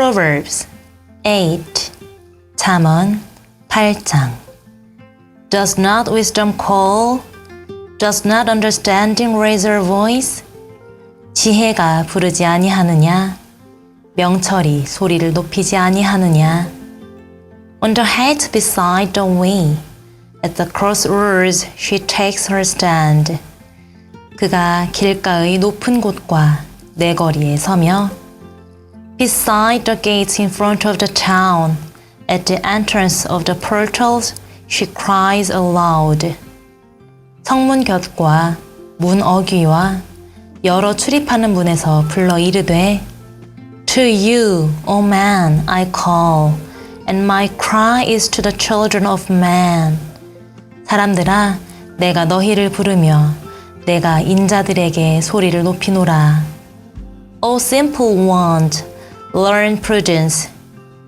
Proverbs 8 잠언 8장 Does not wisdom call? Does not understanding raise her voice? 지혜가 부르지 아니하느냐? 명철이 소리를 높이지 아니하느냐? On the height beside the way, at the crossroads she takes her stand. 그가 길가의 높은 곳과 내 거리에 서며 Beside the gates in front of the town, at the entrance of the portals, she cries aloud. 성문 곁과 문 어귀와 여러 출입하는 문에서 불러 이르되 To you, O man, I call, and my cry is to the children of man. 사람들아, 내가 너희를 부르며 내가 인자들에게 소리를 높이노라. O simple ones, learn prudence.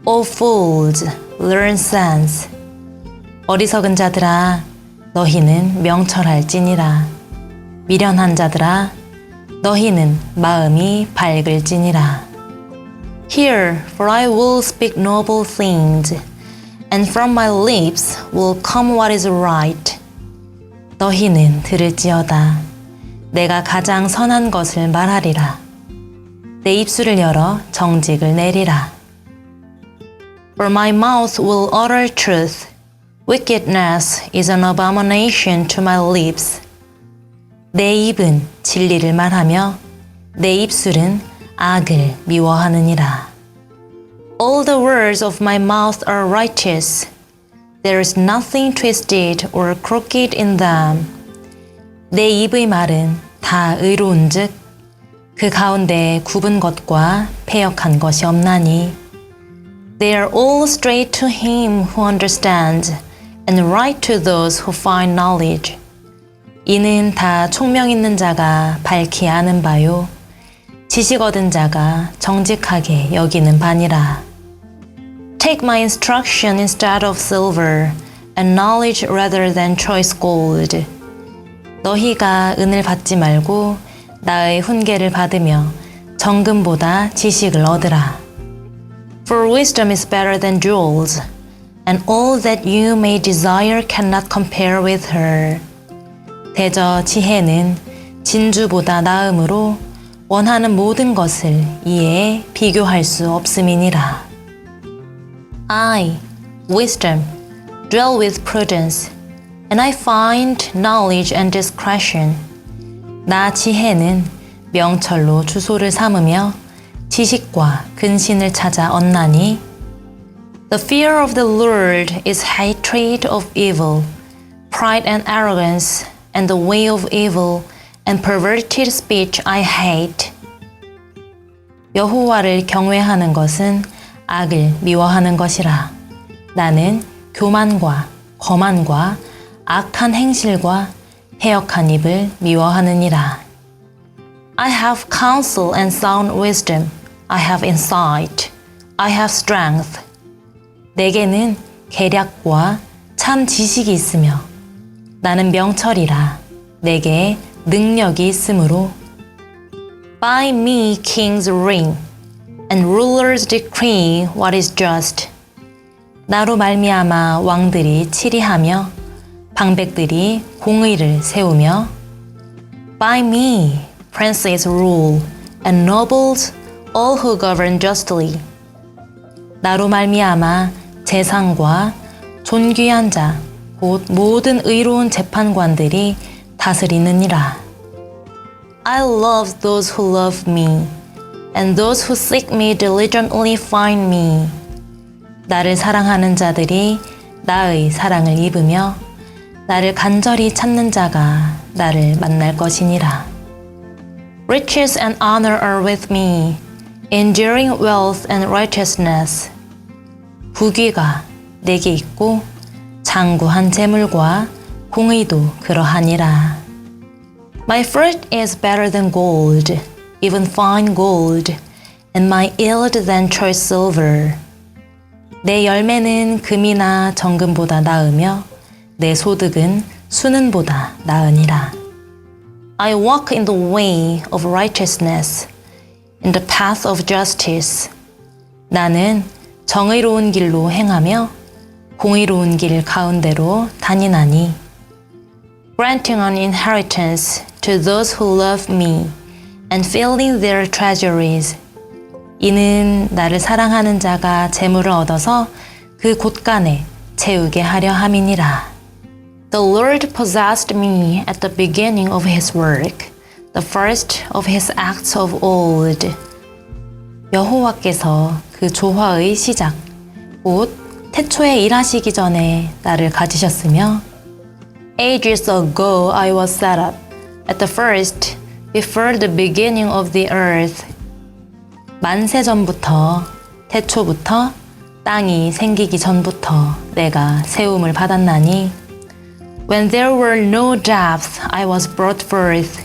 O fools, learn sense. 어리석은 자들아, 너희는 명철할지니라. 미련한 자들아, 너희는 마음이 밝을지니라. Hear, for I will speak noble things, and from my lips will come what is right. 너희는 들을지어다. 내가 가장 선한 것을 말하리라. 내 입술을 열어 정직을 내리라. For my mouth will utter truth. Wickedness is an abomination to my lips. 내 입은 진리를 말하며 내 입술은 악을 미워하느니라. All the words of my mouth are righteous. There is nothing twisted or crooked in them. 내 입의 말은 다 의로운즉 그 가운데 굽은 것과 패역한 것이 없나니. They are all straight to him who understands, and right to those who find knowledge. 이는 다 총명 있는 자가 밝히 아는 바요. 지식 얻은 자가 정직하게 여기는 바니라. Take my instruction instead of silver, and knowledge rather than choice gold. 너희가 은을 받지 말고 나의 훈계를 받으며 정금보다 지식을 얻으라. For wisdom is better than jewels, and all that you may desire cannot compare with her. 대저 지혜는 진주보다 나음으로 원하는 모든 것을 이에 비교할 수 없음이니라. I, wisdom, dwell with prudence, and I find knowledge and discretion. 나 지혜는 명철로 주소를 삼으며 지식과 근신을 찾아 얻나니 The fear of the Lord is hatred of evil, pride and arrogance, and the way of evil, and perverted speech I hate. 여호와를 경외하는 것은 악을 미워하는 것이라. 나는 교만과 거만과 악한 행실과 해역한 입을 미워하느니라. I have counsel and sound wisdom. I have insight. I have strength. 내게는 계략과 참 지식이 있으며 나는 명철이라. 내게 능력이 있으므로 By me kings reign and rulers decree what is just. 나로 말미암아 왕들이 치리하며 방백들이 공의를 세우며 By me princes rule and nobles all who govern justly. 나로 말미암아 재상과 존귀한 자, 곧 모든 의로운 재판관들이 다스리느니라. I love those who love me, and those who seek me diligently find me. 나를 사랑하는 자들이 나의 사랑을 입으며 나를 간절히 찾는 자가 나를 만날 것이니라. Riches and honor are with me, enduring wealth and righteousness. 부귀가 내게 있고 장구한 재물과 공의도 그러하니라. My fruit is better than gold, even fine gold, and my yield than choice silver. 내 열매는 금이나 정금보다 나으며 내 소득은 수는보다 나으니라. I walk in the way of righteousness, in the path of justice. 나는 정의로운 길로 행하며 공의로운 길 가운데로 다니나니. Granting an inheritance to those who love me and filling their treasuries. 이는 나를 사랑하는 자가 재물을 얻어서 그 곳간에 채우게 하려 함이니라. The Lord possessed me at the beginning of his work, the first of his acts of old. 여호와께서 그 조화의 시작, 곧 태초에 일하시기 전에 나를 가지셨으며 Ages ago I was set up, at the first, before the beginning of the earth. 만세 전부터, 태초부터, 땅이 생기기 전부터 내가 세움을 받았나니 When there were no depths, I was brought forth.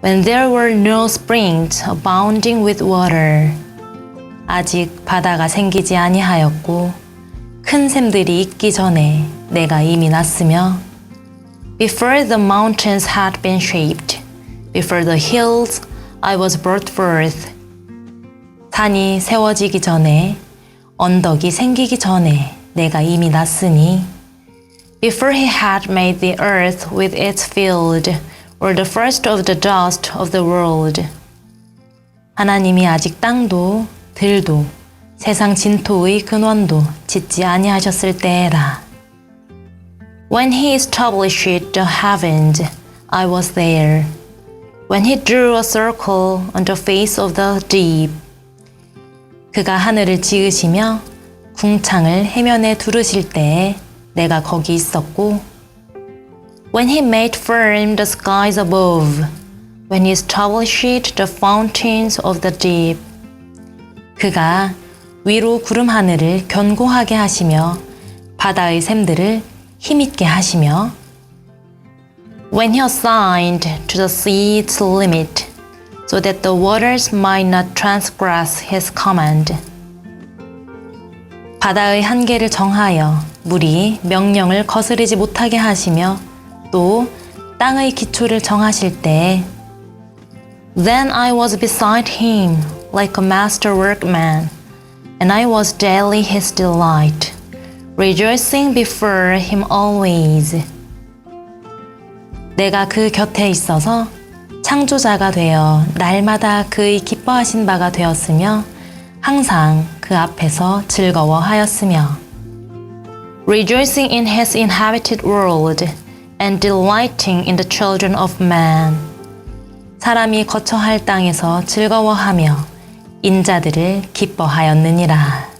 When there were no springs abounding with water. 아직 바다가 생기지 아니하였고 큰 샘들이 있기 전에 내가 이미 났으며 Before the mountains had been shaped, before the hills, I was brought forth. 산이 세워지기 전에, 언덕이 생기기 전에 내가 이미 났으니, before he had made the earth with its field, or the first of the dust of the world. 하나님이 아직 땅도, 들도, 세상 진토의 근원도 짓지 아니하셨을 때에라. When he established the heavens, I was there. When he drew a circle on the face of the deep. 그가 하늘을 지으시며 궁창을 해면에 두르실 때에 내가 거기 있었고. When he made firm the skies above. When he established the fountains of the deep. 그가 위로 구름 하늘을 견고하게 하시며 바다의 샘들을 힘있게 하시며 When he assigned to the sea its limit, so that the waters might not transgress his command. 바다의 한계를 정하여 물이 명령을 거스르지 못하게 하시며 또 땅의 기초를 정하실 때 Then I was beside him like a master workman, and I was daily his delight. rejoicing before him always. 내가 그 곁에 있어서 창조자가 되어 날마다 그의 기뻐하신 바가 되었으며 항상 그 앞에서 즐거워하였으며 rejoicing in his inhabited world and delighting in the children of man. 사람이 거처할 땅에서 즐거워하며 인자들을 기뻐하였느니라.